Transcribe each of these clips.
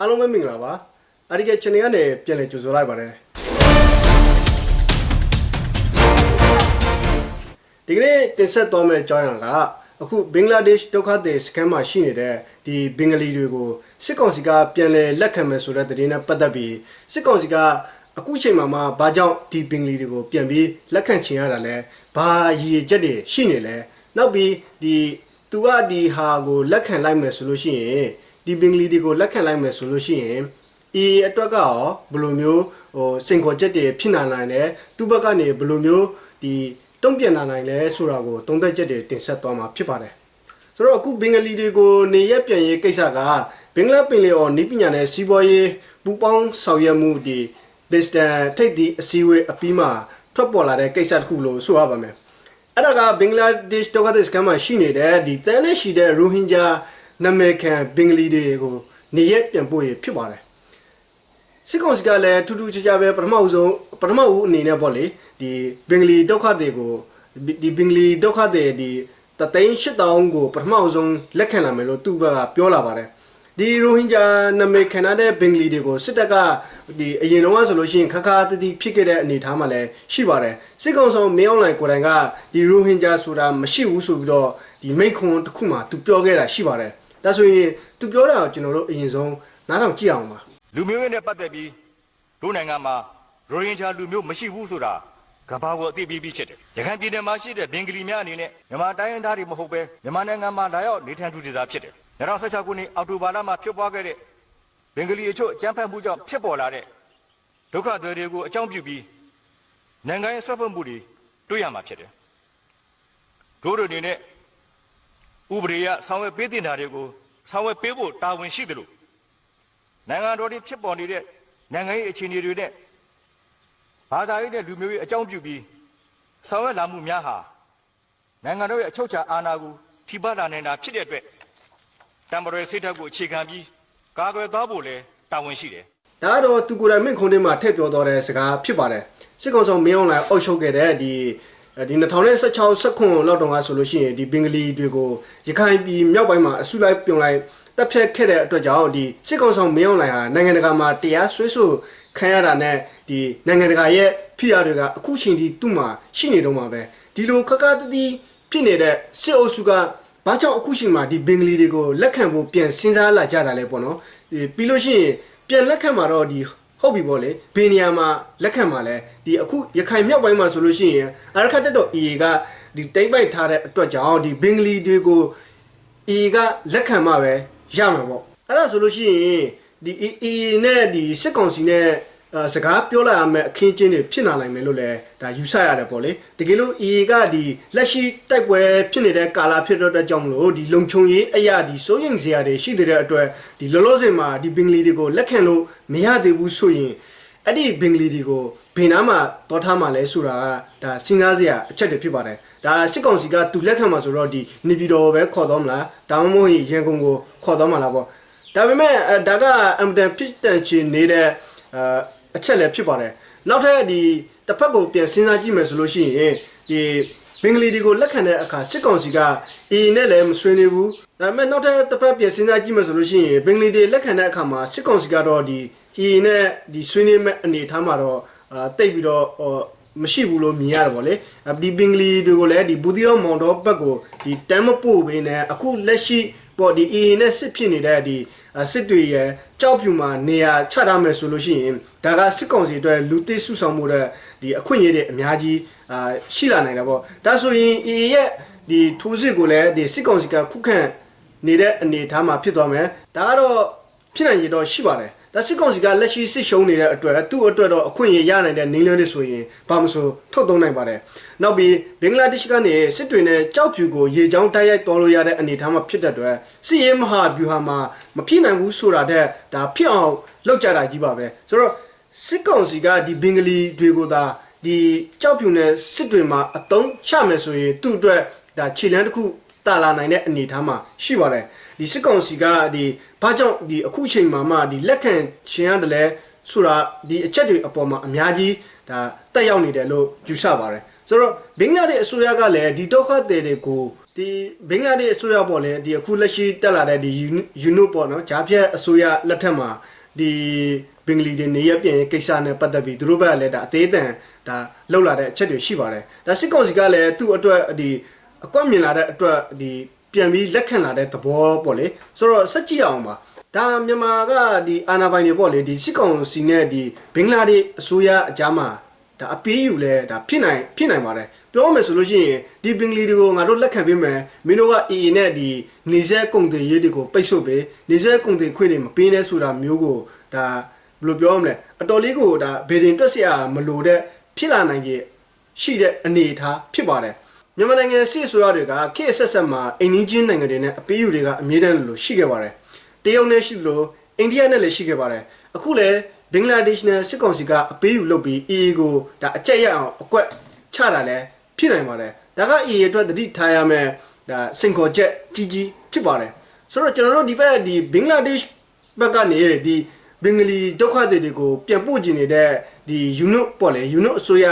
အားလုံးပဲမင်္ဂလာပါအဒီက channel ကနေပြန်လည်ကြိုဆိုလိုက်ပါတယ်ဒီကနေ့တင်ဆက်သွားမယ့်အကြောင်းအရာကအခုဘင်္ဂလားဒေ့ရှ်ဒုက္ခသည်စခန်းမှာရှိနေတဲ့ဒီဘင်္ဂလီတွေကိုစစ်ကောင်စီကပြန်လည်လက်ခံမယ်ဆိုတဲ့သတင်းနဲ့ပတ်သက်ပြီးစစ်ကောင်စီကအခုချိန်မှာမှဘာကြောင့်ဒီဘင်္ဂလီတွေကိုပြန်ပြီးလက်ခံချင်ရတာလဲဘာရည်ရည်ချက်တွေရှိနေလဲနောက်ပြီးဒီသူကဒီဟာကိုလက်ခံလိုက်မယ်ဆိုလို့ရှိရင် ဒီဘင်္ဂလီတွေကိုလက်ခံလိုက်မယ်ဆိုလို့ရှိရင်အီအတွက်ကရောဘယ်လိုမျိုးဟိုစင်ခေါ်ချက်တွေဖြစ်လာနိုင်လဲသူ့ဘက်ကနေဘယ်လိုမျိုးဒီတုံ့ပြန်လာနိုင်လဲဆိုတာကိုသုံးသက်ချက်တွေတင်ဆက်သွားမှာဖြစ်ပါတယ်ဆိုတော့အခုဘင်္ဂလီတွေကိုနေရက်ပြန်ရေးကိစ္စကဘင်္ဂလားပင်လယ်အော်နီးပညာနဲ့စီးပွားရေးပူးပေါင်းဆောင်ရွက်မှုဒီဘစ်တန်ထိပ်သီးအစည်းအဝေးအပြီးမှာထွက်ပေါ်လာတဲ့ကိစ္စတစ်ခုလို့ဆိုရပါမယ်အဲ့ဒါကဘင်္ဂလားဒေ့ရှ်ဒုက္ခသည်စခန်းမှာရှိနေတဲ့ဒီတန်းနဲ့ရှိတဲ့ရိုဟင်ဂျာ နာမည်ခံဘင်္ဂလီတွေကိုနေရက်ပြန်ပို့ရဖြစ်ပါတယ်စစ်ကောင်စီကလည်းထူးထူးခြားခြားပဲပထမဦးဆုံးပထမဦးအနေနဲ့ပေါ့လေဒီဘင်္ဂလီဒုက္ခတွေကိုဒီဘင်္ဂလီဒုက္ခတွေဒီတသိန်း8000ကိုပထမဦးဆုံးလက်ခံလာမယ်လို့သူ့ဘက်ကပြောလာပါတယ်ဒီရိုဟင်ဂျာနာမည်ခံရတဲ့ဘင်္ဂလီတွေကိုစစ်တပ်ကဒီအရင်တော့ဆိုလို့ရှိရင်ခါခါတတိဖြစ်ခဲ့တဲ့အနေအထားမှလည်းရှိပါတယ်စစ်ကောင်ဆောင်မင်းအောင်လှိုင်ကိုယ်တိုင်ကဒီရိုဟင်ဂျာဆိုတာမရှိဘူးဆိုပြီးတော့ဒီမိန့်ခွန်းတစ်ခုမှသူပြောခဲ့တာရှိပါတယ် ဒါဆိုရင်သူပြောတာကိုကျွန်တော်တို့အရင်ဆုံးနားထောင်ကြည့်အောင်ပါလူမျိုးရေးနဲ့ပတ်သက်ပြီးတို့နိုင်ငံမှာရိုဟင်ဂျာလူမျိုးမရှိဘူးဆိုတာကမ္ဘာကိုအသိပေးပြီးဖြစ်တယ်။ရခိုင်ပြည်နယ်မှာရှိတဲ့ဘင်္ဂလီများအနေနဲ့မြန်မာတိုင်းရင်းသားတွေမဟုတ်ပဲမြန်မာနိုင်ငံမှာလာရောက်နေထိုင်သူတွေသာဖြစ်တယ်။2016ခုနှစ်အောက်တိုဘာလမှာဖြစ်ပွားခဲ့တဲ့ဘင်္ဂလီအချို့အကြမ်းဖက်မှုကြောင့်ဖြစ်ပေါ်လာတဲ့ဒုက္ခတွေတွေကိုအကြောင်းပြုပြီးနိုင်ငံရေးဆွဲဖက်မှုတွေတွေ့ရမှာဖြစ်တယ်။တို့တို့အနေနဲ့ ဥပဒေရဆောင်ရွက်ပေးတင်တာတွေကိုဆောင်ရွက်ပေးဖို့တာဝန်ရှိတယ်လို့နိုင်ငံတော်တွေဖြစ်ပေါ်နေတဲ့နိုင်ငံရေးအခြေအနေတွေနဲ့ဘာသာရေးနဲ့လူမျိုးရေးအကြောင်းပြုပြီးဆောင်ရွက်လာမှုများဟာနိုင်ငံတော်ရဲ့အချုပ်အခြာအာဏာကိုထိပါးလာနေတာဖြစ်တဲ့အတွက်တမတော်ရဲ့စိတ်ဓာတ်ကိုအခြေခံပြီးကာကွယ်သွားဖို့လည်းတာဝန်ရှိတယ်ဒါကတော့သူကိုယ်တိုင်မင့်ခုံးထဲမှာထည့်ပြောသွားတဲ့စကားဖြစ်ပါတယ်စစ်ကောင်ဆောင်မင်းအောင်လှိုင်အုပ်ချုပ်ခဲ့တဲ့ဒီ ဒီ2016 19လောက်တုန်းကဆိုလို့ရှိရင်ဒီဘင်္ဂလီတွေကိုရခိုင်ပြည်မြောက်ပိုင်းမှာအစုလိုက်ပြုံလိုက်တပ်ဖြတ်ခဲ့တဲ့အတွက်ကြောင့်ဒီစစ်ကောင်ဆောင်မင်းအောင်လှိုင်ဟာနိုင်ငံတကာမှာတရားစွဲဆိုခံရတာနဲ့ဒီနိုင်ငံတကာရဲ့ဖိအားတွေကအခုချိန်ထိသူ့မှာရှိနေတော့မှာပဲဒီလိုခက်ခက်တတိဖြစ်နေတဲ့စစ်အုပ်စုကဘာကြောင့်အခုချိန်မှာဒီဘင်္ဂလီတွေကိုလက်ခံဖို့ပြန်စဉ်းစားလာကြတာလဲပေါ့နော်ဒီပြီးလို့ရှိရင်ပြန်လက်ခံမှာတော့ဒီ ဟုတ်ပြီပေါ့လေဘယ်နေရာမှာလက်ခံမှာလဲဒီအခုရခိုင်မြောက်ပိုင်းမှာဆိုလို့ရှိရင်အရခတ်တက်တော့ AA ကဒီတိမ့်ပိုက်ထားတဲ့အတွက်ကြောင့်ဒီဘင်္ဂလီတွေကို AA ကလက်ခံမှာပဲရမှာပေါ့အဲ့ဒါဆိုလို့ရှိရင်ဒီ AA နဲ့ဒီစစ်ကောင်စီနဲ့အဲ စကားပြောလာရမယ့်အခင်းချင်းတွေဖြစ်လာနိုင်မယ်လို့လည်းဒါယူဆရတယ်ပေါ့လေတကယ်လို့ AA ကဒီလက်ရှိတိုက်ပွဲဖြစ်နေတဲ့ကာလဖြစ်တော့တဲ့ကြောင့်မလို့ဒီလုံခြုံရေးအရာဒီစိုးရင်စရာတွေရှိတဲ့အတွက်ဒီလောလောဆယ်မှာဒီဘင်္ဂလီတွေကိုလက်ခံလို့မရသေးဘူးဆိုရင်အဲ့ဒီဘင်္ဂလီတွေကိုဘယ်နာမှာတောထားမှာလဲဆိုတာကဒါစဉ်းစားစရာအချက်တွေဖြစ်ပါတယ်ဒါစစ်ကောင်စီကသူလက်ခံမှာဆိုတော့ဒီနေပြည်တော်ပဲခေါ်တော့မလားဒါမှမဟုတ်ရင်ရန်ကုန်ကိုခေါ်တော့မှာလားပေါ့ဒါပေမဲ့အဲဒါကအမ်တန်ဖြစ်တန်ချင်နေတဲ့ အာအချက်လည်းဖြစ်ပါတယ်နောက်ထပ်ဒီတစ်ဖက်ကိုပြန်စဉ်းစားကြည့်မယ်ဆိုလို့ရှိရင်ဒီဘင်္ဂလီတွေကိုလက်ခံတဲ့အခါစစ်ကောင်စီကအေနဲ့လည်းမဆွေးနွေးဘူးဒါပေမဲ့နောက်ထပ်တစ်ဖက်ပြန်စဉ်းစားကြည့်မယ်ဆိုလို့ရှိရင်ဘင်္ဂလီတွေလက်ခံတဲ့အခါမှာစစ်ကောင်စီကတော့ဒီအေနဲ့ဒီဆွေးနွေးမဲ့အနေအထားမှာတော့အာတိတ်ပြီးတော့ဟောမရှိဘူးလို့မြင်ရတယ်ဗောလေဒီဘင်္ဂလီတွေကိုလည်းဒီဘူဒီရောမောင်တော်ဘက်ကိုဒီတမ်းမပို့ဘင်းနဲ့အခုလက်ရှိ ပေါ့ဒီ AA နဲ့စစ်ဖြစ်နေတဲ့ဒီစစ်တွေရဲ့ကြောက်ဖြူမှာနေရာချထားမယ်ဆိုလို့ရှိရင်ဒါကစစ်ကောင်စီအတွက်လူသိစုဆောင်မှုတဲ့ဒီအခွင့်အရေးတွေအများကြီးအာရှိလာနိုင်တာပေါ့ဒါဆိုရင် AA ရဲ့ဒီထိုးစစ်ကိုလည်းဒီစစ်ကောင်စီကခုခံနေတဲ့အနေအထားမှာဖြစ်သွားမယ်ဒါကတော့ဖြစ်နိုင်ရတော့ရှိပါတယ် ဒါစစ်ကောင်စီကလက်ရှိစစ်ရှုံးနေတဲ့အတွက်သူ့အတွက်တော့အခွင့်အရေးရနိုင်တဲ့နင်းလဲတွေဆိုရင်ဘာမဆိုထုတ်သုံးနိုင်ပါတယ်။နောက်ပြီးဘင်္ဂလားဒေ့ရှ်ကနေစစ်တွေနဲ့ကြောက်ဖြူကိုရေချောင်းတိုက်ရိုက်တော်လို့ရတဲ့အနေအထားမှာဖြစ်တဲ့အတွက်စစ်ရေးမဟာဗျူဟာမှာမဖြစ်နိုင်ဘူးဆိုတာတဲ့ဒါဖြစ်အောင်လုပ်ကြတာကြီးပါပဲ။ဆိုတော့စစ်ကောင်စီကဒီဘင်္ဂလီတွေကိုသာဒီကြောက်ဖြူနဲ့စစ်တွေမှာအတုံးချမယ်ဆိုရင်သူ့အတွက်ဒါခြေလမ်းတစ်ခုတာလာနိုင်တဲ့အနေအထားမှာရှိပါတယ်။ ဒီစစ်ကောင်စီကဒီဘာကြောင့်ဒီအခုချိန်မှာမှဒီလက်ခံခြင်းရတယ်လဲဆိုတာဒီအချက်တွေအပေါ်မှာအများကြီးဒါတက်ရောက်နေတယ်လို့ယူဆပါတယ်ဆိုတော့ဘင်္ဂလားဒေ့ရှ်အစိုးရကလည်းဒီဒုက္ခသည်တွေကိုဒီဘင်္ဂလားဒေ့ရှ်အစိုးရပေါ့လေဒီအခုလက်ရှိတက်လာတဲ့ဒီယူနိုပေါ့နော်ဂျားဖြတ်အစိုးရလက်ထက်မှာဒီဘင်္ဂလီတွေနေရပြင်ကိစ္စနဲ့ပတ်သက်ပြီးသူတို့ဘက်ကလည်းဒါအသေးအတန်ဒါလှုပ်လာတဲ့အချက်တွေရှိပါတယ်ဒါစစ်ကောင်စီကလည်းသူ့အတွက်ဒီအကွက်မြင်လာတဲ့အတွက်ဒီ ပြန်ပြီးလက်ခံလာတဲ့သဘောပေါ့လေဆိုတော့ဆက်ကြည့်အောင်ပါဒါမြန်မာကဒီအာနာပိုင်တွေပေါ့လေဒီစစ်ကောင်စီနဲ့ဒီဘင်္ဂလားဒေ့အစိုးရအကြမ်းမှာဒါအပေးယူလဲဒါဖြစ်နိုင်ဖြစ်နိုင်ပါတယ်ပြောမယ်ဆိုလို့ရှိရင်ဒီဘင်္ဂလီတွေကိုငါတို့လက်ခံပေးမယ်မင်းတို့က AA နဲ့ဒီနေဆက်ကုန်တင်ရေးတွေကိုပိတ်ဆို့ပေးနေဆက်ကုန်တင်ခွင့်တွေမပေးနဲ့ဆိုတာမျိုးကိုဒါဘယ်လိုပြောမလဲအတော်လေးကိုဒါဗေဒင်တွက်စရာမလိုတဲ့ဖြစ်လာနိုင်ရဲ့ရှိတဲ့အနေအထားဖြစ်ပါတယ် မြန်မာနိုင်ငံစစ်အစိုးရတွေကခေတ်ဆက်ဆက်မှာအိန္ဒိချင်းနိုင်ငံတွေနဲ့အပေးယူတွေကအမြဲတမ်းလို့ရှိခဲ့ပါတယ်တရုတ်နဲ့ရှိသလိုအိန္ဒိယနဲ့လည်းရှိခဲ့ပါတယ်အခုလည်းဘင်္ဂလားဒေ့ရှ်နဲ့စစ်ကောင်စီကအပေးယူလုပ်ပြီး AA ကိုဒါအကြက်ရအောင်အကွက်ချတာလည်းဖြစ်နိုင်ပါတယ်ဒါက AA အတွက်တတိထားရမယ်ဒါစင်ခေါ်ချက်ကြီးကြီးဖြစ်ပါတယ်ဆိုတော့ကျွန်တော်တို့ဒီဘက်ဒီဘင်္ဂလားဒေ့ရှ်ဘက်ကနေဒီဘင်္ဂလီဒုက္ခသည်တွေကိုပြန်ပို့ကျင်နေတဲ့ဒီယူနုပေါ့လေယူနုအစိုးရ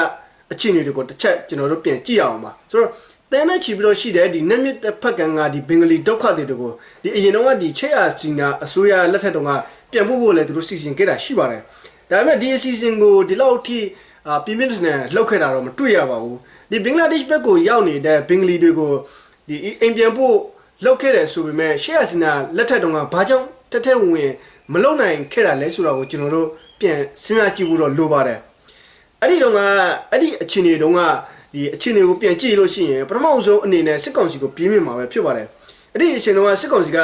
အခြေအနေတွေကိုတစ်ချက်ကျွန်တော်တို့ပြန်ကြည့်အောင်ပါဆိုတော့တဲနဲ့ချီပြီးတော့ရှိတဲ့ဒီနက်မြစ်တစ်ဖက်ကကဒီဘင်္ဂလီဒုက္ခသည်တွေကိုဒီအရင်တော့ကဒီချက်ရစီနာအစိုးရလက်ထက်တုန်းကပြန်ပို့ဖို့လည်းသူတို့စီစဉ်ခဲ့တာရှိပါတယ်ဒါပေမဲ့ဒီအစီအစဉ်ကိုဒီလောက်ထိအာပြင်းပြင်းထန်ထန်လှုပ်ခဲ့တာတော့မတွေ့ရပါဘူးဒီဘင်္ဂလားဒေ့ရှ်ဘက်ကိုရောက်နေတဲ့ဘင်္ဂလီတွေကိုဒီအိမ်ပြန်ဖို့လှုပ်ခဲ့တယ်ဆိုပေမဲ့ရှေ့ရစီနာလက်ထက်တုန်းကဘာကြောင့်တက်တက်ဝင်ဝင်မလုံနိုင်ခဲ့တာလဲဆိုတာကိုကျွန်တော်တို့ပြန်စဉ်းစားကြည့်ဖို့တော့လိုပါတယ် အဲ့ဒီတုန်းကအဲ့ဒီအခြေအနေတုန်းကဒီအခြေအနေကိုပြန်ကြည့်လို့ရှိရင်ပထမအဆုံးအနေနဲ့စစ်ကောင်စီကိုပြင်းပြမှာပဲဖြစ်ပါတယ်အဲ့ဒီအချိန်တုန်းကစစ်ကောင်စီက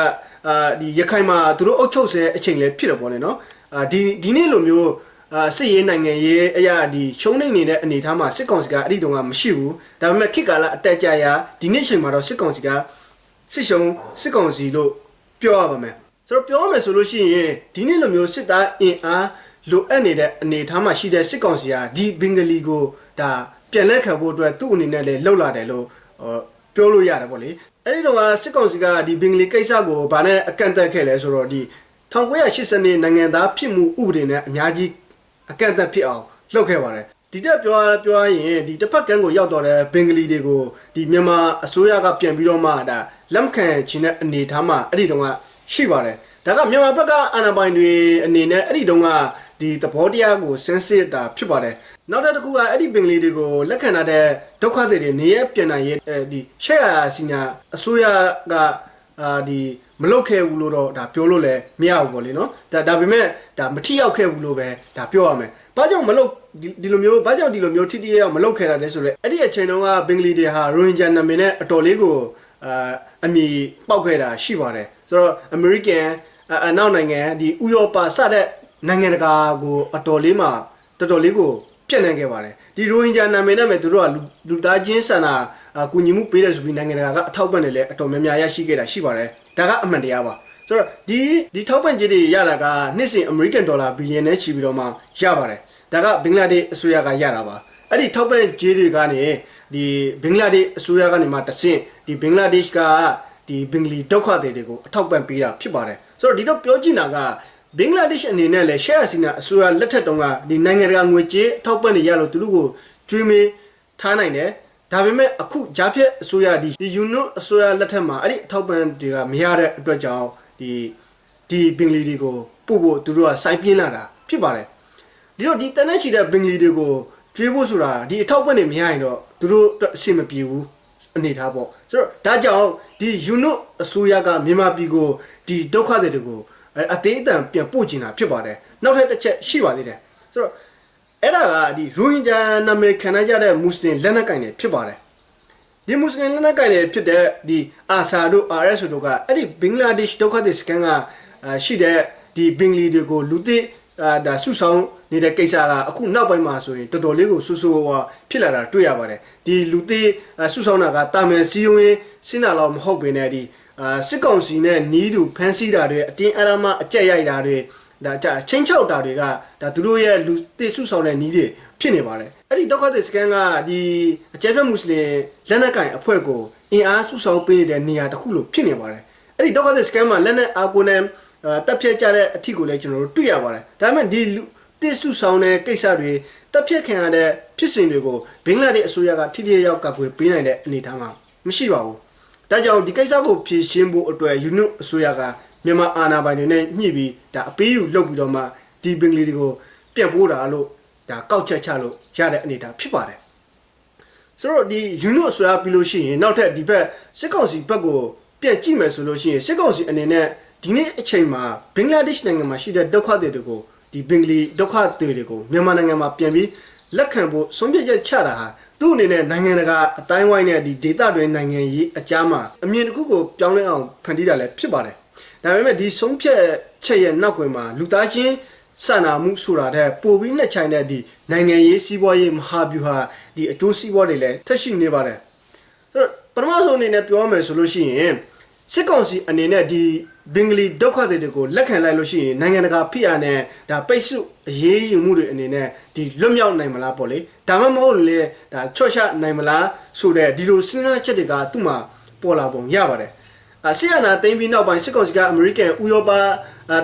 အာဒီရခိုင်မှာသူတို့အုပ်ချုပ်ဆဲအချိန်လည်းဖြစ်တော့ပေါ့လေနော်အာဒီဒီနေ့လိုမျိုးအာစစ်ရေးနိုင်ငံရေးအရာဒီရှုံးနေနေတဲ့အနေအထားမှာစစ်ကောင်စီကအဲ့ဒီတုန်းကမရှိဘူးဒါပေမဲ့ခေတ်ကာလအတက်ကြရာဒီနေ့ချိန်မှာတော့စစ်ကောင်စီကစစ်ရှုံးစစ်ကောင်စီလို့ပြောရပါမယ်ဆိုတော့ပြောရမယ်ဆိုလို့ရှိရင်ဒီနေ့လိုမျိုးစစ်သားအင်အား လိုအပ်နေတဲ့အနေအထားမှာရှိတဲ့စစ်ကောင်စီကဒီဘင်္ဂလီကိုဒါပြန်လက်ခံဖို့အတွက်သူ့အနေနဲ့လည်းလှုပ်လာတယ်လို့ဟောပြောလို့ရတယ်ပေါ့လေအဲ့ဒီတော့ကစစ်ကောင်စီကဒီဘင်္ဂလီကိစ္စကိုဗာနဲ့အကန့်အသတ်ခဲ့လဲဆိုတော့ဒီ1980နှစ်နိုင်ငံသားဖြစ်မှုဥပဒေနဲ့အများကြီးအကန့်အသတ်ဖြစ်အောင်လုပ်ခဲ့ပါတယ်ဒီတက်ပြောရပြောရရင်ဒီတစ်ဖက်ကန်းကိုရောက်တော့တဲ့ဘင်္ဂလီတွေကိုဒီမြန်မာအစိုးရကပြန်ပြီးတော့မှဒါလက်မခံချင်တဲ့အနေအထားမှာအဲ့ဒီတုန်းကရှိပါတယ်ဒါကမြန်မာဘက်ကအာဏာပိုင်တွေအနေနဲ့အဲ့ဒီတုန်းက ဒီသဘောတရားကိုစင်းစစ်တာဖြစ်ပါတယ်နောက်တစ်ခုကအဲ့ဒီဘင်္ဂလီတွေကိုလက်ခံထားတဲ့ဒုက္ခသည်တွေနေရပြန်နိုင်ရေးအဲဒီရှက်ယာစီနာအစိုးရကအာဒီမလုတ်ခဲ့ဘူးလို့တော့ဒါပြောလို့လည်းမရဘူးပေါ့လေနော်ဒါဒါပေမဲ့ဒါမထိရောက်ခဲ့ဘူးလို့ပဲဒါပြောရမယ်ဘာကြောင့်မလုတ်ဒီဒီလိုမျိုးဘာကြောင့်ဒီလိုမျိုးထိတိရောက်မလုတ်ခဲ့တာလဲဆိုတော့အဲ့ဒီအချိန်တုန်းကဘင်္ဂလီတွေဟာရိုဟင်ဂျာနာမည်နဲ့အတော်လေးကိုအာအမီပောက်ခဲ့တာရှိပါတယ်ဆိုတော့ American အနောက်နိုင်ငံဒီဥရောပစတဲ့ နိုင်ငံတကာကိုအတော်လေးမှာတော်တော်လေးကိုပြက်နှံခဲ့ပါတယ်ဒီရိုဟင်ဂျာနာမည်နဲ့ပဲသူတို့ကလူလူသားချင်းဆန္ဒအကူညီမှုပေးတယ်ဆိုပြီးနိုင်ငံတကာကအထောက်ပံ့တယ်လည်းအတော်များများရရှိခဲ့တာရှိပါတယ်ဒါကအမှန်တရားပါဆိုတော့ဒီဒီထောက်ပံ့ကြေးတွေရတာကနှစ်စဉ် American Dollar ဘီလီယံနဲ့ချီပြီးတော့မှရပါတယ်ဒါကဘင်္ဂလားဒေ့ရှ်အစိုးရကရတာပါအဲ့ဒီထောက်ပံ့ကြေးတွေကနေဒီဘင်္ဂလားဒေ့ရှ်အစိုးရကနေမှတဆင့်ဒီဘင်္ဂလားဒေ့ရှ်ကဒီဘင်္ဂလီဒုက္ခသည်တွေကိုအထောက်ပံ့ပေးတာဖြစ်ပါတယ်ဆိုတော့ဒီတော့ပြောချင်တာက ဘင်္ဂလားဒေ့ရှ်အနေနဲ့လည်းရှယ်ယာစီနာအစိုးရလက်ထက်တုန်းကဒီနိုင်ငံတကာငွေကြေးအထောက်ပံ့တွေရလို့သူတို့ကိုကျွေးမေးထားနိုင်တယ်ဒါပေမဲ့အခုဂျာဖြက်အစိုးရဒီဒီယူနွအစိုးရလက်ထက်မှာအဲ့ဒီအထောက်ပံ့တွေကမရတဲ့အတွက်ကြောင့်ဒီဒီဘင်္ဂလီတွေကိုပို့ဖို့သူတို့ကစိုင်းပြင်းလာတာဖြစ်ပါတယ်ဒီတော့ဒီတနက်ရှိတဲ့ဘင်္ဂလီတွေကိုကျွေးဖို့ဆိုတာဒီအထောက်ပံ့တွေမရရင်တော့သူတို့အတွက်အဆင်မပြေဘူးအနေထားပေါ့ဆိုတော့ဒါကြောင့်ဒီယူနွအစိုးရကမြန်မာပြည်ကိုဒီဒုက္ခတွေတွေကို အသေးအတန်ပြန်ပို့ကျင်တာဖြစ်ပါတယ်နောက်ထပ်တစ်ချက်ရှိပါသေးတယ်ဆိုတော့အဲ့ဒါကဒီရိုဟင်ဂျာနာမည်ခံရကြတဲ့မွတ်စလင်လက်နက်ကင်တွေဖြစ်ပါတယ်ဒီမွတ်စလင်လက်နက်ကင်တွေဖြစ်တဲ့ဒီအာဆာတို့ RS တို့ကအဲ့ဒီဘင်္ဂလားဒေ့ရှ်ဒုက္ခသည်စကန်ကရှိတဲ့ဒီဘင်္ဂလီတွေကိုလူသစ်အာဒါဆုဆောင်နေတဲ့ကိစ္စကအခုနောက်ပိုင်းမှာဆိုရင်တော်တော်လေးကိုဆူဆူဝါဖြစ်လာတာတွေ့ရပါတယ်ဒီလူသေးဆုဆောင်တာကတာမန်စီယုံရင်စင်တာလောက်မဟုတ်ပင်နဲ့ဒီ အာစစ်ကောင်စီနဲ့နီးတူဖမ်းဆီးတာတွေအတင်းအဓမ္မအကြက်ရိုက်တာတွေဒါကြချင်းချောက်တာတွေကဒါသူတို့ရဲ့လူသေးဆုဆောင်တဲ့နီးတွေဖြစ်နေပါတယ်အဲ့ဒီဒုက္ခသည်စကန်ကဒီအကြက်ဖက်မွတ်စလင်လက်နက်ကင်အဖွဲ့ကိုအင်အားဆုဆောင်ပေးနေတဲ့နေရာတစ်ခုလိုဖြစ်နေပါတယ်အဲ့ဒီဒုက္ခသည်စကန်မှာလက်နက်အာကိုနဲ့တက်ဖြတ်ကြတဲ့အထီကိုလည်းကျွန်တော်တို့တွေ့ရပါတယ်ဒါပေမဲ့ဒီလူတစ်စုဆောင်တဲ့ကိစ္စတွေတက်ဖြတ်ခံရတဲ့ဖြစ်စဉ်တွေကိုဘင်္ဂလားဒေ့ရှ်အစိုးရကထိထိရောက်ကောက်ွယ်ပေးနိုင်တဲ့အနေအထားမှာမရှိပါဘူး ဒါကြောင့်ဒီကိစ္စကိုဖြေရှင်းဖို့အတွက်ယူနုအစိုးရကမြန်မာအာဏာပိုင်တွေနဲ့ညှိပြီးဒါအပေးယူလုပ်ပြီးတော့မှဒီဘင်္ဂလီတွေကိုပြန်ပို့တာလို့ဒါကောက်ချက်ချလို့ရတဲ့အနေအထားဖြစ်ပါတယ်ဆိုတော့ဒီယူနုအစိုးရပြီးလို့ရှိရင်နောက်ထပ်ဒီဘက်စစ်ကောင်စီဘက်ကိုပြန်ကြည့်မယ်ဆိုလို့ရှိရင်စစ်ကောင်စီအနေနဲ့ဒီနေ့အချိန်မှာဘင်္ဂလားဒေ့ရှ်နိုင်ငံမှာရှိတဲ့ဒုက္ခသည်တွေကိုဒီဘင်္ဂလီဒုက္ခသည်တွေကိုမြန်မာနိုင်ငံမှာပြန်ပြီးလက်ခံဖို့ဆုံးဖြတ်ချက်ချတာဟာ သူ့အနေနဲ့နိုင်ငံတကာအတိုင်းဝိုင်းနဲ့ဒီဒေသတွင်းနိုင်ငံရေးအကြားမှာအမြင်တစ်ခုကိုပြောင်းလဲအောင်ဖန်တီးတာလည်းဖြစ်ပါတယ်။ဒါပေမဲ့ဒီဆုံးဖြတ်ချက်ရဲ့နောက်ကွယ်မှာလူသားချင်းစာနာမှုဆိုတာတဲ့ပိုပြီးလက်ချိုင်တဲ့ဒီနိုင်ငံရေးစီးပွားရေးမဟာဗျူဟာဒီအကျိုးစီးပွားတွေလည်းထက်ရှိနေပါတယ်။ဆိုတော့ပထမဆုံးအနေနဲ့ပြောရမယ်ဆိုလို့ရှိရင်စစ်ကောင်စီအနေနဲ့ဒီ ဘင်္ဂလီဒုက္ခသည်တွေကိုလက်ခံလိုက်လို့ရှိရင်နိုင်ငံတကာဖိအားနဲ့ဒါပိတ်ဆို့အရေးယူမှုတွေအနေနဲ့ဒီလွတ်မြောက်နိုင်မလားပေါ့လေဒါမှမဟုတ်လေဒါချော့ချနိုင်မလားဆိုတဲ့ဒီလိုစဉ်းစားချက်တွေကသူ့မှာပေါ်လာပုံရပါတယ်အဆီယနာသိမ်းပြီးနောက်ပိုင်းစစ်ကောင်စီကအမေရိကန်ဥရောပ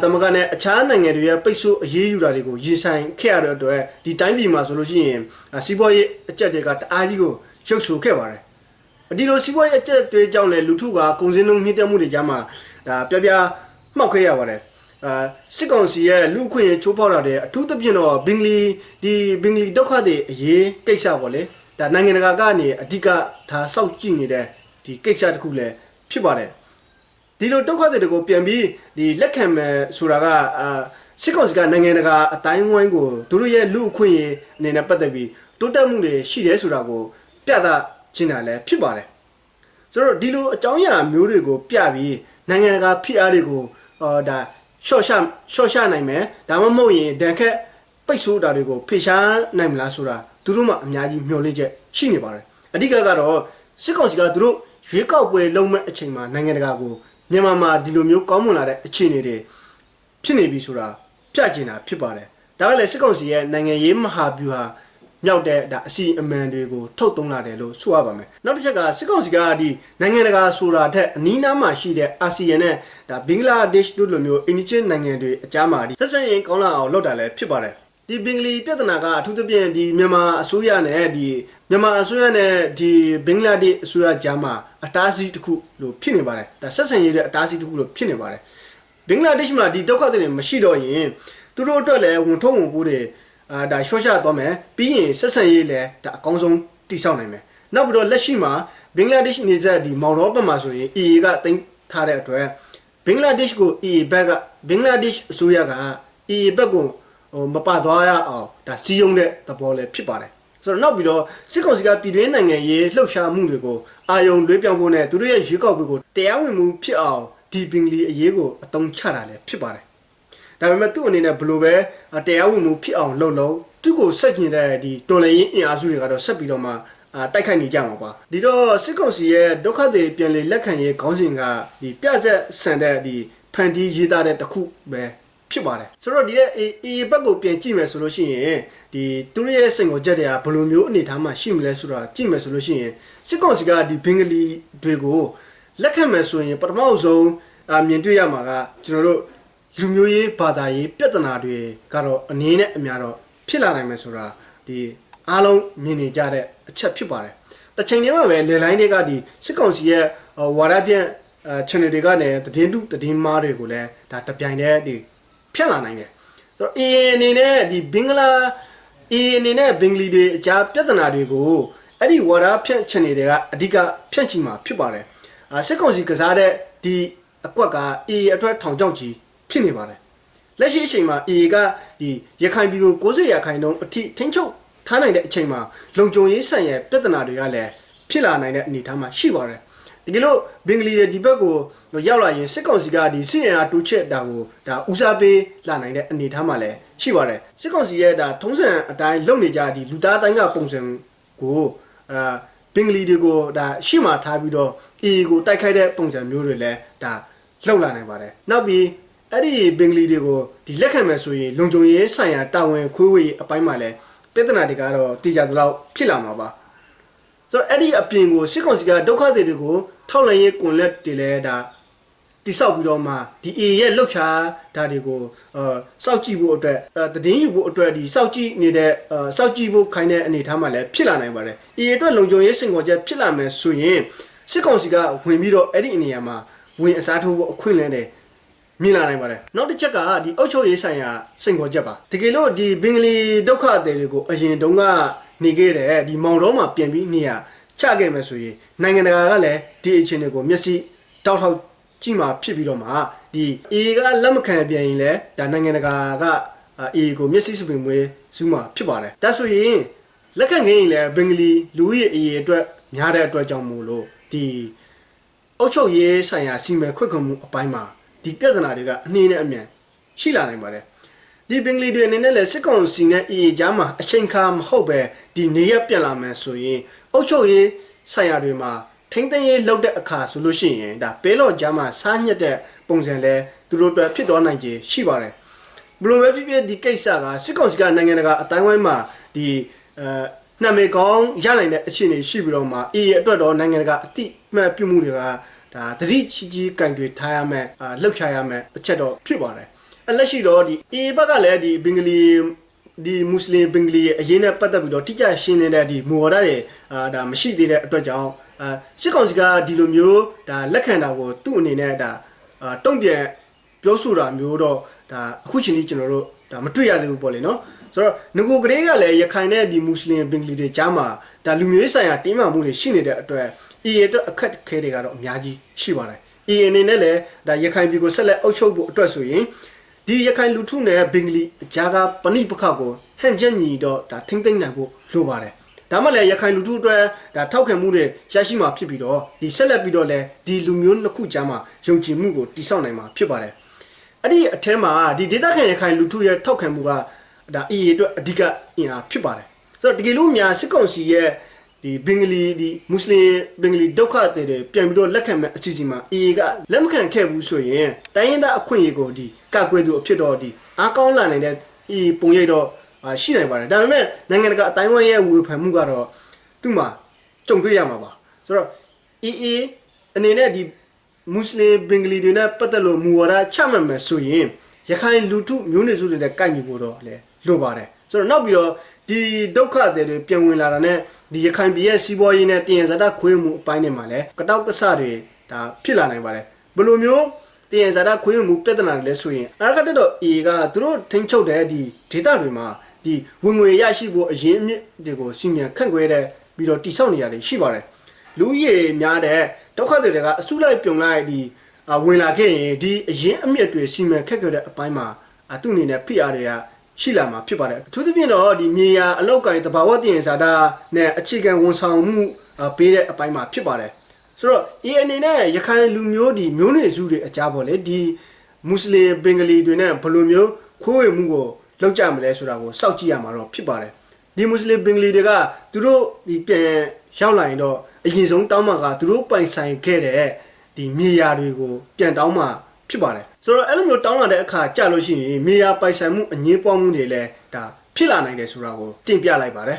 တမကနဲ့အခြားနိုင်ငံတွေရဲ့ပိတ်ဆို့အရေးယူတာတွေကိုရင်ဆိုင်ခဲ့ရတဲ့အတွက်ဒီတိုင်းပြည်မှာဆိုလို့ရှိရင်စီးပွားရေးအကျက်တွေကတအားကြီးကိုရုပ်ဆိုခဲ့ပါတယ်ဒီလိုစီးပွားရေးအကျက်တွေကြောင့်လည်းလူထုကကုန်စည်နှုန်းမြင့်တက်မှုတွေကြားမှာ ဒါပြပြမှောက်ခဲ့ရပါတယ်အာစစ်ကောင်စီရဲ့လူအခွင့်အရေးချိုးဖောက်တာတွေအထူးသဖြင့်တော့ဘင်္ဂလီဒီဘင်္ဂလီဒုက္ခတွေအရေးကိစ္စပေါ့လေဒါနိုင်ငံတကာကနေအဓိကဒါစောက်ကြည့်နေတဲ့ဒီကိစ္စတစ်ခုလည်းဖြစ်ပါတယ်ဒီလိုဒုက္ခတွေကိုပြန်ပြီးဒီလက်ခံမယ်ဆိုတာကအာစစ်ကောင်စီကနိုင်ငံတကာအတိုင်းဝိုင်းကိုသူတို့ရဲ့လူအခွင့်အရေးအနေနဲ့ပတ်သက်ပြီးတိုးတက်မှုတွေရှိတယ်ဆိုတာကိုပြသချင်တာလည်းဖြစ်ပါတယ်ဆိုတော့ဒီလိုအကြောင်းအရာမျိုးတွေကိုပြပြီး နိုင်ငံတကာဖိအားတွေကိုဟောဒါရှော့ရှာရှော့ရှာနိုင်မယ်ဒါမှမဟုတ်ရင်ဒဏ်ခတ်ပိတ်ဆို့တာတွေကိုဖေရှားနိုင်မလားဆိုတာသူတို့မှအများကြီးမျှော်လင့်ချက်ရှိနေပါတယ်အဓိကကတော့စစ်ကောင်စီကသူတို့ရွေးကောက်ပွဲလုံးမဲ့အချိန်မှာနိုင်ငံတကာကိုမြန်မာမှာဒီလိုမျိုးကောင်းမွန်လာတဲ့အခြေအနေတွေဖြစ်နေပြီဆိုတာပြချင်တာဖြစ်ပါတယ်ဒါကလည်းစစ်ကောင်စီရဲ့နိုင်ငံရေးမဟာဗျူဟာ မြောက်တဲ့ဒါအစီအမံတွေကိုထုတ်သုံးလာတယ်လို့ဆိုရပါမယ်နောက်တစ်ချက်ကစစ်ကောင်စီကဒီနိုင်ငံတကာဆိုတာထက်အနီးနားမှာရှိတဲ့အာဆီယံနဲ့ဒါဘင်္ဂလားဒေ့ရှ်တို့လိုမျိုးအင်ဒီချင်းနိုင်ငံတွေအကြားမှာဒီဆက်ဆံရေးကောင်းလာအောင်လုပ်တာလည်းဖြစ်ပါတယ်ဒီဘင်္ဂလီပြဿနာကအထူးသဖြင့်ဒီမြန်မာအစိုးရနဲ့ဒီမြန်မာအစိုးရနဲ့ဒီဘင်္ဂလားဒေ့ရှ်အစိုးရကြားမှာအတားအဆီးတစ်ခုလို့ဖြစ်နေပါတယ်ဒါဆက်ဆံရေးရဲ့အတားအဆီးတစ်ခုလို့ဖြစ်နေပါတယ်ဘင်္ဂလားဒေ့ရှ်မှာဒီဒုက္ခတွေမရှိတော့ရင်သူတို့အတွက်လည်းဝန်ထုံးဝန်ပိုးတွေ အာဒါရှော့ချသွားမယ်ပြီးရင်ဆက်ဆံရေးလည်းဒါအကောင်းဆုံးတိဆောက်နိုင်မယ်နောက်ပြီးတော့လက်ရှိမှာဘင်္ဂလားဒေ့ရှ်နေကြဒီမောင်ရောဘက်မှာဆိုရင် EA ကတင်ထားတဲ့အတွက်ဘင်္ဂလားဒေ့ရှ်ကို EA ဘက်ကဘင်္ဂလားဒေ့ရှ်အစိုးရက EA ဘက်ကိုဟိုမပသွားရအောင်ဒါစီးယုံတဲ့သဘောလည်းဖြစ်ပါတယ်ဆိုတော့နောက်ပြီးတော့စစ်ကောင်စီကပြည်တွင်းနိုင်ငံရေးလှုပ်ရှားမှုတွေကိုအာယုံလွှဲပြောင်းဖို့နဲ့သူတို့ရဲ့ရွေးကောက်ပွဲကိုတရားဝင်မှုဖြစ်အောင်ဒီဘင်္ဂလီအရေးကိုအသုံးချတာလည်းဖြစ်ပါတယ် ဒါပေမဲ့သူ့အနေနဲ့ဘလို့ပဲတရားဝင်မှုဖြစ်အောင်လုပ်လို့သူ့ကိုဆက်ကျင်တဲ့ဒီတော်လှန်ရေးအင်အားစုတွေကတော့ဆက်ပြီးတော့မှအာတိုက်ခိုက်နေကြမှာပါဒီတော့စစ်ကောင်စီရဲ့ဒုက္ခတွေပြန်လေလက်ခံရေးခေါင်းစဉ်ကဒီပြဆက်ဆန်တဲ့ဒီဖန်တီးရေးသားတဲ့တစ်ခုပဲဖြစ်ပါတယ်ဆိုတော့ဒီရဲ့အေအေဘက်ကိုပြန်ကြည့်မယ်ဆိုလို့ရှိရင်ဒီသူတို့ရဲ့စိန်ကိုကြက်တွေကဘယ်လိုမျိုးအနေထားမှရှိမလဲဆိုတာကြည့်မယ်ဆိုလို့ရှိရင်စစ်ကောင်စီကဒီဘင်္ဂလီတွေကိုလက်ခံမယ်ဆိုရင်ပထမဆုံးအမြင်တွေ့ရမှာကကျွန်တော်တို့ လူမျိုးရေးဘာသာရေးပြဿနာတွေကတော့အနည်းနဲ့အများတော့ဖြစ်လာနိုင်မယ်ဆိုတာဒီအားလုံးမြင်နေကြတဲ့အချက်ဖြစ်ပါတယ်တစ်ချိန်တည်းမှာပဲလေလိုင်းတွေကဒီစစ်ကောင်စီရဲ့ဝါရပြန့်အဲ channel တွေကလည်းတည်င်းတုတည်င်းမားတွေကိုလည်းဒါတပြိုင်တည်းဒီဖြတ်လာနိုင်တယ်ဆိုတော့ AA အနေနဲ့ဒီဘင်္ဂလား AA အနေနဲ့ဘင်္ဂလီတွေအကြားပြဿနာတွေကိုအဲ့ဒီဝါဒဖြန့် channel တွေကအဓိကဖြန့်ချီမှာဖြစ်ပါတယ်အာစစ်ကောင်စီကစားတဲ့ဒီအကွက်က AA အတွက်ထောင်ချောက်ကြီး ဖြစ်နေပါတယ်လက်ရှိအချိန်မှာ AA ကဒီရခိုင်ပြည်ကို90ရာခိုင်နှုန်းအထိထိန်းချုပ်ထားနိုင်တဲ့အချိန်မှာလုံခြုံရေးဆိုင်ရာပြဿနာတွေကလည်းဖြစ်လာနိုင်တဲ့အနေအထားမှာရှိပါတယ်တကယ်လို့ဘင်္ဂလီတွေဒီဘက်ကိုရောက်လာရင်စစ်ကောင်စီကဒီစစ်အင်အားတိုးချက်တာကိုဒါဦးစားပေးလာနိုင်တဲ့အနေအထားမှာလည်းရှိပါတယ်စစ်ကောင်စီရဲ့ဒါထုံးစံအတိုင်းလုပ်နေကြဒီလူသားတိုင်းကပုံစံကိုအာဘင်္ဂလီတွေကိုဒါရှေ့မှာထားပြီးတော့ AA ကိုတိုက်ခိုက်တဲ့ပုံစံမျိုးတွေလည်းဒါလှုပ်လာနိုင်ပါတယ်နောက်ပြီး အဲ့ဒီဘင်္ဂလီတွေကိုဒီလက်ခံမယ်ဆိုရင်လုံခြုံရေးဆိုင်ရာတာဝန်ခွေးဝေးအပိုင်းမှာလည်းပြဿနာတွေကတော့တည်ကြသလောက်ဖြစ်လာမှာပါဆိုတော့အဲ့ဒီအပြင်ကိုစစ်ကောင်စီကဒုက္ခတွေတွေကိုထောက်လန်ရေးကွန်လက်တွေလဲဒါတိဆောက်ပြီးတော့မှဒီ A ရဲ့လှုပ်ရှားဓာတ်တွေကိုအာစောက်ကြည့်ဖို့အတွက်အဲတည်င်းယူဖို့အတွက်ဒီစောက်ကြည့်နေတဲ့အာစောက်ကြည့်ဖို့ခိုင်းတဲ့အနေအထားမှလည်းဖြစ်လာနိုင်ပါတယ်။ A အတွက်လုံခြုံရေးစင်ကောချက်ဖြစ်လာမယ်ဆိုရင်စစ်ကောင်စီကဝင်ပြီးတော့အဲ့ဒီအနေအမှာဝင်အစားထိုးဖို့အခွင့်အလမ်းတယ် မြင်လာနိုင်ပါတယ်နောက်တစ်ချက်ကဒီအုတ်ချုပ်ရေးဆိုင်ရာစိန်ခေါ်ချက်ပါတကယ်လို့ဒီဘင်္ဂလီဒုက္ခသည်တွေကိုအရင်တုန်းကနေခဲ့တဲ့ဒီမောင်တော်မှာပြန်ပြီးနေရချခဲ့မယ်ဆိုရင်နိုင်ငံတကာကလည်းဒီအခြေအနေကိုမျက်စိတောက်ထောက်ကြည့်မှာဖြစ်ပြီးတော့မှဒီ A ကလက်မခံပြန်ရင်လည်းဒါနိုင်ငံတကာက A ကိုမျက်စိစပင်မွေးစူးမှာဖြစ်ပါတယ်ဒါဆိုရင်လက်ခံခဲ့ရင်လည်းဘင်္ဂလီလူဦးရေအရေးအတွက်များတဲ့အတွက်ကြောင့်မို့လို့ဒီအုတ်ချုပ်ရေးဆိုင်ရာစီမံခွင့်ခွန်မှုအပိုင်းမှာ ဒီပြဿနာတွေကအနှင်းနဲ့အမြန်ရှိလာနိုင်ပါတယ်ဒီဘင်္ဂလီတွေအနေနဲ့လည်းစစ်ကောင်စီနဲ့အီအေကြားမှာအချိန်ခါမဟုတ်ပဲဒီနေရပြန်လာမယ်ဆိုရင်အုတ်ချုပ်ရေးဆိုင်ရာတွေမှာထိမ့်သိမ်းရေးလုပ်တဲ့အခါဆိုလို့ရှိရင်ဒါပဲလော့ကြားမှာစားညက်တဲ့ပုံစံလဲသူတို့အတွက်ဖြစ်သွားနိုင်ခြေရှိပါတယ်ဘယ်လိုပဲဖြစ်ဖြစ်ဒီကိစ္စကစစ်ကောင်စီကနိုင်ငံတကာအတိုင်းဝိုင်းမှာဒီအဲနာမည်ကောင်းရနိုင်တဲ့အခြေအနေရှိပြီးတော့မှအေးအတွက်တော့နိုင်ငံတကာအတိအမှတ်ပြုမှုတွေက ဒါသတိကြီးကြီးကင်တွေထားရမယ်အာလှုပ်ရှားရမယ်အချက်တော့ဖြစ်ပါတယ်အလက်ရှိတော့ဒီအေးဘက်ကလည်းဒီဘင်္ဂလီဒီမွတ်စလင်ဘင်္ဂလီအရေးနဲ့ပတ်သက်ပြီးတော့တိကျရှင်းနေတဲ့ဒီမူဝါဒတွေအာဒါမရှိသေးတဲ့အတွက်ကြောင့်အာစစ်ကောင်စီကဒီလိုမျိုးဒါလက်ခံတာကိုသူ့အနေနဲ့ဒါအာတုံ့ပြန်ပြောဆိုတာမျိုးတော့ဒါအခုချိန်ကြီးကျွန်တော်တို့ဒါမတွေ့ရသေးဘူးပေါ့လေနော်ဆိုတော့ငကိုကလေးကလည်းရခိုင်နဲ့ဒီမွတ်စလင်ဘင်္ဂလီတွေကြားမှာဒါလူမျိုးရေးဆိုင်ရာတင်းမာမှုတွေရှိနေတဲ့အတွက် အေးအတွက်အခက်အခဲတွေကတော့အများကြီးရှိပါတယ်အေးအနေနဲ့လည်းဒါရခိုင်ပြည်ကိုဆက်လက်အုပ်ချုပ်ဖို့အတွက်ဆိုရင်ဒီရခိုင်လူထုနဲ့ဘင်္ဂလီအကြားကပဏိပခကိုဟန်ချက်ညီတော့ဒါထိမ့်သိမ့်နိုင်ဖို့လိုပါတယ်ဒါမှလည်းရခိုင်လူထုအတွက်ဒါထောက်ခံမှုတွေရရှိမှာဖြစ်ပြီးတော့ဒီဆက်လက်ပြီးတော့လည်းဒီလူမျိုးနှစ်ခုကြားမှာယုံကြည်မှုကိုတည်ဆောက်နိုင်မှာဖြစ်ပါတယ်အဲ့ဒီအထက်မှာဒီဒေသခံရခိုင်လူထုရဲ့ထောက်ခံမှုကဒါအေးအတွက်အဓိကအင်အားဖြစ်ပါတယ်ဆိုတော့တကယ်လို့များစစ်ကောင်စီရဲ့ ဒီဘင်္ဂလီဒီမွတ်စလင်ဘင်္ဂလီဒုက္ခသည်တွေပြန်ပြီးတော့လက်ခံမဲ့အစီအစဉ်မှာအေးကလက်မခံခဲ့ဘူးဆိုရင်တိုင်းရင်းသားအခွင့်အရေးကိုဒီကကွယ်သူအဖြစ်တော့ဒီအားကောင်းလာနိုင်တဲ့အေးပုံရိပ်တော့အာရှိနိုင်ပါတယ်ဒါပေမဲ့နိုင်ငံတကာအတိုင်းအဝိုင်းရဲ့ဝေဖန်မှုကတော့သူ့မှာကြုံတွေ့ရမှာပါဆိုတော့အေးအေးအနေနဲ့ဒီမွတ်စလင်ဘင်္ဂလီတွေနဲ့ပတ်သက်လို့မူဝါဒချမှတ်မယ်ဆိုရင်ရခိုင်လူထုမျိုးနွယ်စုတွေနဲ့ကိုက်ညီဖို့တော့လေလိုပါတယ် ဆိုတော့နောက်ပြီးတော့ဒီဒုက္ခတွေတွေပြန်ဝင်လာတာနဲ့ဒီရခိုင်ပြည်ရဲ့စီးပွားရေးနဲ့တည်ရင်ဇာတာခွေးမှုအပိုင်းတွေမှာလည်းကတောက်ကဆတွေဒါဖြစ်လာနိုင်ပါတယ်ဘယ်လိုမျိုးတည်ရင်ဇာတာခွေးမှုပြဿနာတွေလဲဆိုရင်အရကတက်တော့ A ကသူတို့ထိန်းချုပ်တဲ့ဒီဒေတာတွေမှာဒီဝင်ငွေရရှိဖို့အရင်အမြစ်တွေကိုစီမံခန့်ခွဲတဲ့ပြီးတော့တိစောက်နေရတယ်ရှိပါတယ်လူကြီးရေများတဲ့ဒုက္ခတွေကအစုလိုက်ပြုံလိုက်ဒီအာဝင်လာခဲ့ရင်ဒီအရင်အမြစ်တွေစီမံခက်ခဲတဲ့အပိုင်းမှာအသူ့အနေနဲ့ဖိအားတွေက ရှိလာမှာဖြစ်ပါတယ်အထူးသဖြင့်တော့ဒီမြေယာအလောက်ကိုင်းတဘာဝတည်ရင်ဇာတာနဲ့အခြေခံဝန်ဆောင်မှုအာပေးတဲ့အပိုင်းမှာဖြစ်ပါတယ်ဆိုတော့ဒီအနေနဲ့ရခိုင်လူမျိုးဒီမျိုးနွယ်စုတွေအကြပေါ့လေဒီမွတ်စလင်ဘင်္ဂလီတွေနဲ့ဘယ်လိုမျိုးခိုးဝေမှုကိုလောက်ကြမလဲဆိုတာကိုစောင့်ကြည့်ရမှာတော့ဖြစ်ပါတယ်ဒီမွတ်စလင်ဘင်္ဂလီတွေကသူတို့ဒီပြန်ရောက်လာရင်တော့အရင်ဆုံးတောင်းမှကသူတို့ပိုင်ဆိုင်ခဲ့တဲ့ဒီမြေယာတွေကိုပြန်တောင်းမှဖြစ်ပါတယ် ဆိုတော့အဲ့လိုမျိုးတောင်းလာတဲ့အခါကြာလို့ရှိရင်မြေယာပိုင်ဆိုင်မှုအငင်းပွားမှုတွေလည်းဒါဖြစ်လာနိုင်တယ်ဆိုတာကိုတင်ပြလိုက်ပါတယ်